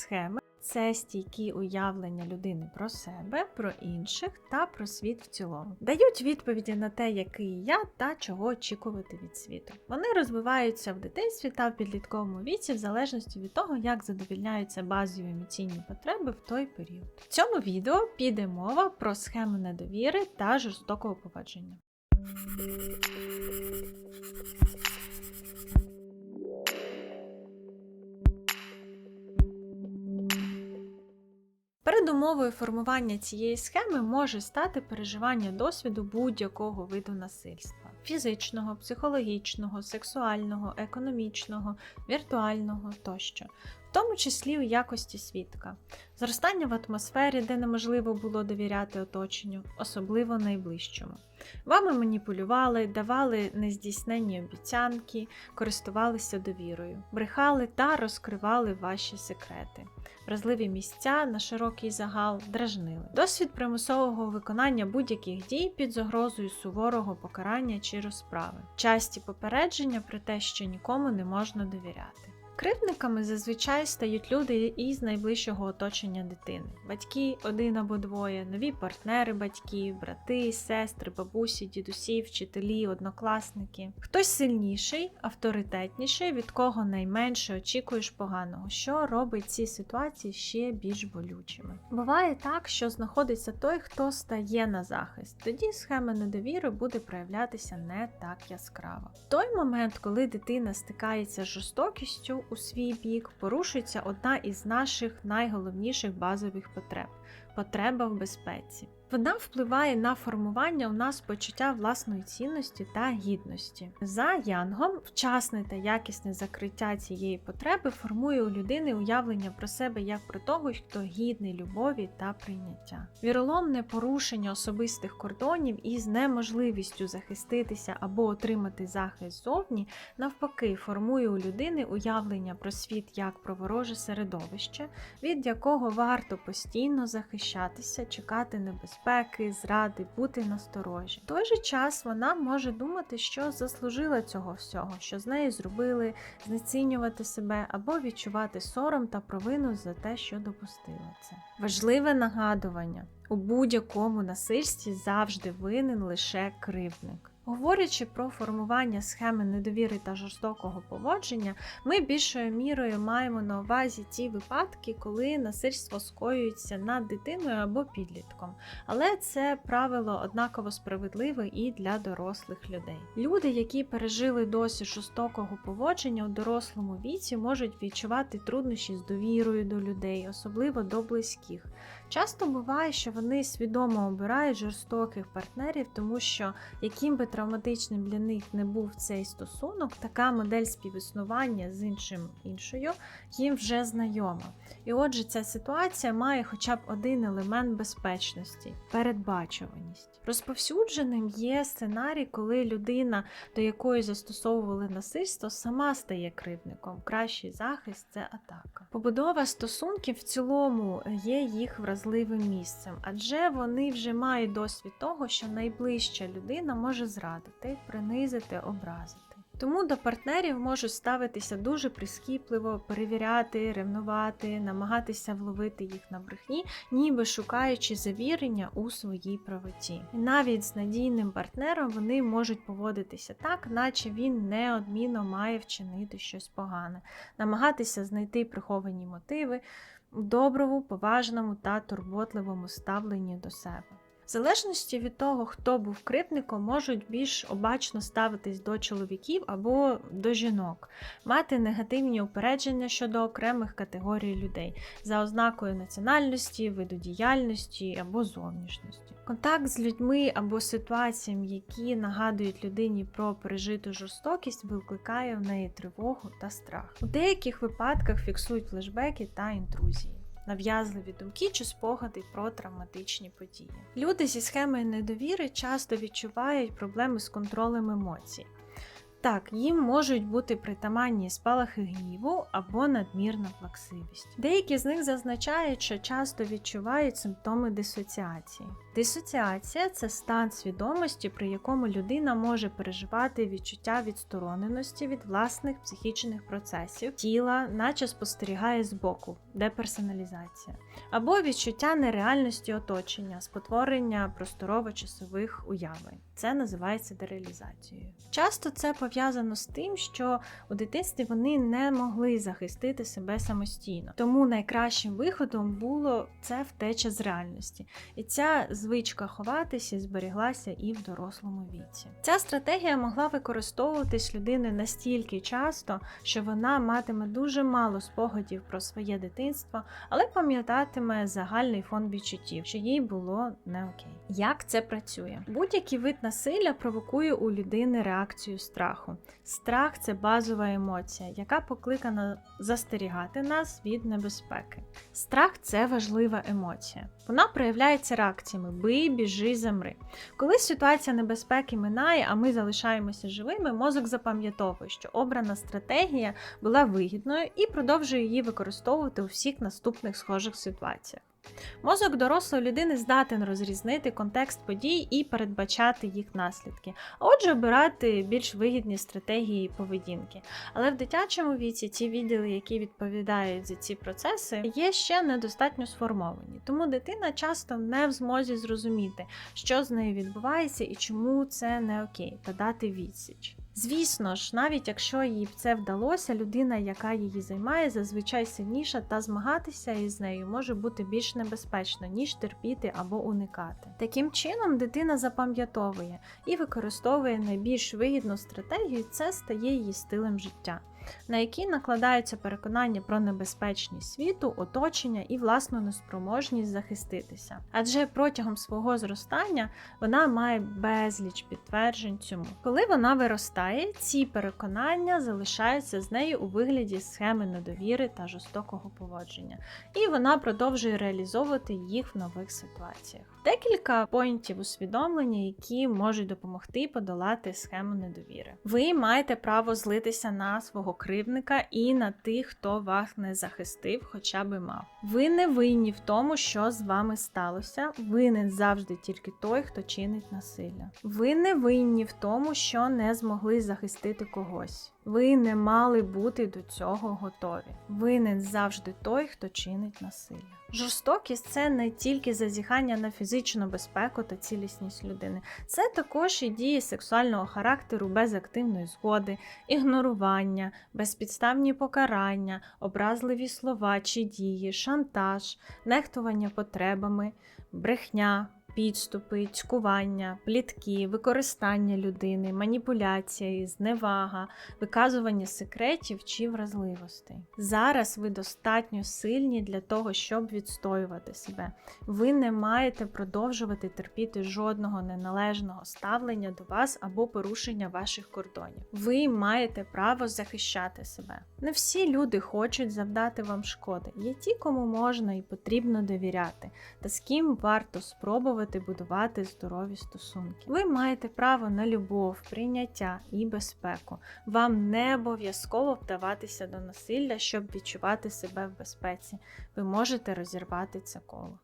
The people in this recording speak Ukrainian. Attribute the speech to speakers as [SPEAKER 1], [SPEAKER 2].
[SPEAKER 1] Схеми це стійкі уявлення людини про себе, про інших та про світ в цілому. Дають відповіді на те, який я та чого очікувати від світу. Вони розвиваються в дитинстві та в підлітковому віці, в залежності від того, як задовільняються базові емоційні потреби в той період. В цьому відео піде мова про схеми недовіри та жорстокого поводження. Передумовою формування цієї схеми може стати переживання досвіду будь-якого виду насильства: фізичного, психологічного, сексуального, економічного, віртуального тощо, в тому числі у якості свідка, зростання в атмосфері, де неможливо було довіряти оточенню, особливо найближчому. Вами маніпулювали, давали нездійсненні обіцянки, користувалися довірою, брехали та розкривали ваші секрети. Вразливі місця на широкий загал дражнили. Досвід примусового виконання будь-яких дій під загрозою суворого покарання чи розправи. Часті попередження про те, що нікому не можна довіряти. Кривдниками зазвичай стають люди із найближчого оточення дитини: батьки один або двоє, нові партнери батьків, брати, сестри, бабусі, дідусі, вчителі, однокласники. Хтось сильніший, авторитетніший, від кого найменше очікуєш поганого, що робить ці ситуації ще більш болючими. Буває так, що знаходиться той, хто стає на захист. Тоді схема недовіри буде проявлятися не так яскраво. Той момент, коли дитина стикається з жорстокістю у свій бік, порушується одна із наших найголовніших базових потреб потреба в безпеці. Вона впливає на формування у нас почуття власної цінності та гідності. За Янгом, вчасне та якісне закриття цієї потреби формує у людини уявлення про себе як про того, хто гідний любові та прийняття. Віроломне порушення особистих кордонів із неможливістю захиститися або отримати захист зовні, навпаки, формує у людини уявлення про світ як про вороже середовище, від якого варто постійно захищатися, чекати небезпеки небезпеки, зради, бути насторожі. В той же час вона може думати, що заслужила цього всього, що з нею зробили, знецінювати себе або відчувати сором та провину за те, що допустила це. Важливе нагадування: у будь-якому насильстві завжди винен лише кривдник. Говорячи про формування схеми недовіри та жорстокого поводження, ми більшою мірою маємо на увазі ті випадки, коли насильство скоюється над дитиною або підлітком. Але це правило однаково справедливе і для дорослих людей. Люди, які пережили досі жорстокого поводження у дорослому віці, можуть відчувати труднощі з довірою до людей, особливо до близьких. Часто буває, що вони свідомо обирають жорстоких партнерів, тому що яким би травматичним для них не був цей стосунок, така модель співіснування з іншим іншою їм вже знайома. І отже, ця ситуація має хоча б один елемент безпечності передбачуваність. Розповсюдженим є сценарій, коли людина, до якої застосовували насильство, сама стає кривдником. Кращий захист це атака. Побудова стосунків в цілому є їх вразливим місцем, адже вони вже мають досвід того, що найближча людина може зрадити, принизити, образити. Тому до партнерів можуть ставитися дуже прискіпливо, перевіряти, ревнувати, намагатися вловити їх на брехні, ніби шукаючи завірення у своїй правоті. І навіть з надійним партнером вони можуть поводитися так, наче він неодмінно має вчинити щось погане, намагатися знайти приховані мотиви у доброму, поважному та турботливому ставленні до себе. В залежності від того, хто був кривдником, можуть більш обачно ставитись до чоловіків або до жінок, мати негативні упередження щодо окремих категорій людей за ознакою національності, виду діяльності або зовнішності. Контакт з людьми або ситуаціями, які нагадують людині про пережиту жорстокість, викликає в неї тривогу та страх. У деяких випадках фіксують флешбеки та інтрузії нав'язливі думки чи спогади про травматичні події. Люди зі схемою недовіри часто відчувають проблеми з контролем емоцій. Так, їм можуть бути притаманні спалахи гніву або надмірна плаксивість. Деякі з них зазначають, що часто відчувають симптоми дисоціації. Дисоціація це стан свідомості, при якому людина може переживати відчуття відстороненості від власних психічних процесів, тіла, наче спостерігає збоку, деперсоналізація, або відчуття нереальності оточення, спотворення просторово-часових уявлень. Це називається дереалізацією. Часто це пов'язано з тим, що у дитинстві вони не могли захистити себе самостійно. Тому найкращим виходом було це втеча з реальності. І ця звичка ховатися зберіглася і в дорослому віці. Ця стратегія могла використовуватись людиною настільки часто, що вона матиме дуже мало спогадів про своє дитинство, але пам'ятатиме загальний фон відчуттів, що їй було не окей. Як це працює? Будь-який вид насилля провокує у людини реакцію страху. Страх це базова емоція, яка покликана застерігати нас від небезпеки. Страх це важлива емоція. Вона проявляється реакціями бий, біжи, замри. Коли ситуація небезпеки минає, а ми залишаємося живими, мозок запам'ятовує, що обрана стратегія була вигідною і продовжує її використовувати у всіх наступних схожих ситуаціях. Мозок дорослої людини здатен розрізнити контекст подій і передбачати їх наслідки, а отже, обирати більш вигідні стратегії поведінки. Але в дитячому віці ті відділи, які відповідають за ці процеси, є ще недостатньо сформовані. Тому дитина часто не в змозі зрозуміти, що з нею відбувається і чому це не окей, та дати відсіч. Звісно ж, навіть якщо їй це вдалося, людина, яка її займає, зазвичай сильніша та змагатися із нею може бути більш небезпечно, ніж терпіти або уникати. Таким чином, дитина запам'ятовує і використовує найбільш вигідну стратегію, це стає її стилем життя. На які накладаються переконання про небезпечність світу, оточення і власну неспроможність захиститися. Адже протягом свого зростання вона має безліч підтверджень цьому. Коли вона виростає, ці переконання залишаються з нею у вигляді схеми недовіри та жорстокого поводження, і вона продовжує реалізовувати їх в нових ситуаціях. Декілька поінтів усвідомлення, які можуть допомогти подолати схему недовіри. Ви маєте право злитися на свого кривника і на тих, хто вас не захистив, хоча би мав. Ви не винні в тому, що з вами сталося. Винен завжди тільки той, хто чинить насилля. Ви не винні в тому, що не змогли захистити когось. Ви не мали бути до цього готові. Винен завжди той, хто чинить насилля. Жорстокість це не тільки зазіхання на фізичну безпеку та цілісність людини, це також і дії сексуального характеру без активної згоди, ігнорування, безпідставні покарання, образливі слова чи дії, шантаж, нехтування потребами, брехня. Підступи, цькування, плітки, використання людини, маніпуляції, зневага, виказування секретів чи вразливостей. Зараз ви достатньо сильні для того, щоб відстоювати себе. Ви не маєте продовжувати терпіти жодного неналежного ставлення до вас або порушення ваших кордонів. Ви маєте право захищати себе. Не всі люди хочуть завдати вам шкоди. Є ті, кому можна і потрібно довіряти, та з ким варто спробувати будувати здорові стосунки. Ви маєте право на любов, прийняття і безпеку. Вам не обов'язково вдаватися до насилля, щоб відчувати себе в безпеці. Ви можете розірвати це коло.